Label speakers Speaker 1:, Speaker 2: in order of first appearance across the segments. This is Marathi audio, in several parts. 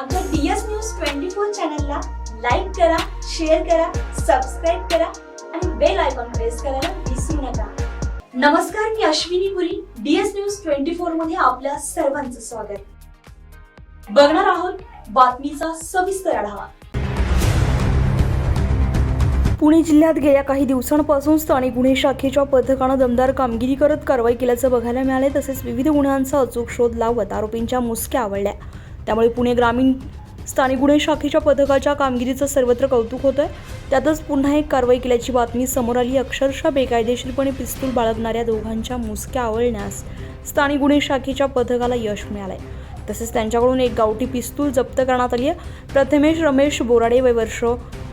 Speaker 1: आमच्या डीएस न्यूज ट्वेंटी फोर चॅनलला लाईक करा शेअर करा सबस्क्राईब करा आणि बेल आयकॉन प्रेस करायला विसरू नका. नमस्कार मी Ashwini Puri DS news twenty फोरमध्ये आपल्या सर्वांचं स्वागत. बघणार आहोत बातमीचा सविस्तर आढावा.
Speaker 2: पुणे जिल्ह्यात गेल्या काही दिवसांपासून स्थानिक गुन्हे शाखेच्या पथकानं दमदार कामगिरी करत कारवाई केल्याचं बघायला मिळाले तसेच विविध गुन्ह्यांचा अचूक शोध लावत आरोपींच्या मुसक्या आवडल्या. त्यामुळे पुणे ग्रामीण स्थानिक गुन्हे शाखेच्या पथकाच्या कामगिरीचं सर्वत्र कौतुक होतंय. त्यातच पुन्हा एक कारवाई केल्याची बातमी समोर आली. अक्षरशः बेकायदेशीरपणे पिस्तूल बाळगणाऱ्या दोघांच्या मुसक्या आवळण्यास स्थानिक गुन्हे शाखेच्या पथकाला यश मिळालंय. तसेच त्यांच्याकडून एक गावठी पिस्तूल जप्त करण्यात आली आहे प्रथमेश रमेश बोराडे वय वर्ष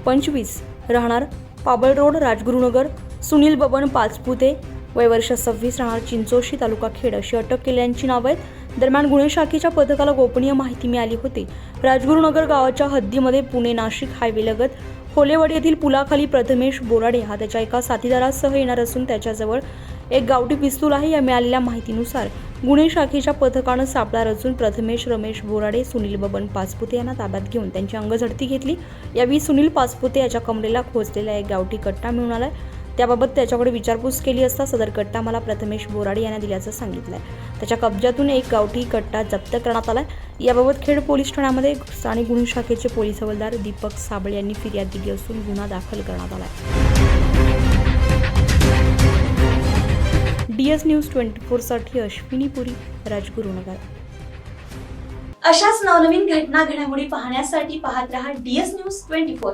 Speaker 2: पंचवीस राहणार पाबळ रोड राजगुरुनगर. सुनील बबन पाचपुते वय वर्ष सव्वीस राहणार चिंचोशी तालुका खेड. अशी अटक केल्यांची नावं आहेत. दरम्यान गुन्हे शाखेच्या पथकाला गोपनीय माहिती मिळाली होती. राजगुरुनगर गावाच्या हद्दीमध्ये पुणे नाशिक हायवेलगत खोलेवाडी येथील पुलाखाली प्रथमेश बोराडे हा त्याच्या एका साथीदारासह येणार असून त्याच्याजवळ एक गावठी पिस्तूल आहे या मिळालेल्या माहितीनुसार गुन्हे शाखेच्या पथकानं सापळा रचून प्रथमेश रमेश बोराडे सुनील बबन पाचपुते यांना ताब्यात घेऊन त्यांची अंगझडती घेतली. यावेळी सुनील पाचपुते याच्या कमरेला खोचलेला एक गावठी कट्टा मिळून आलाय. त्याबाबत त्याच्याकडे विचारपूस केली असता सदर कट्टा मला प्रथमेश बोराडे यांना दिल्याचं सांगितलंय. त्याच्या कब्जातून एक गावठी कट्टा जप्त करण्यात आलाय. याबाबत खेड पोलीस ठाण्यामध्ये स्थानिक गुन्हे शाखेचे पोलीस हवालदार दीपक साबळे यांनी फिर्याद दिली असून गुन्हा दाखल करण्यात आलाय. डी एस न्यूज ट्वेंटी फोरसाठी अश्विनी पुरी राजगुरुनगर.
Speaker 1: अशाच नवनवीन घटना घडामोडी पाहण्यासाठी पाहत रहा डीएस न्यूज ट्वेंटी फोर.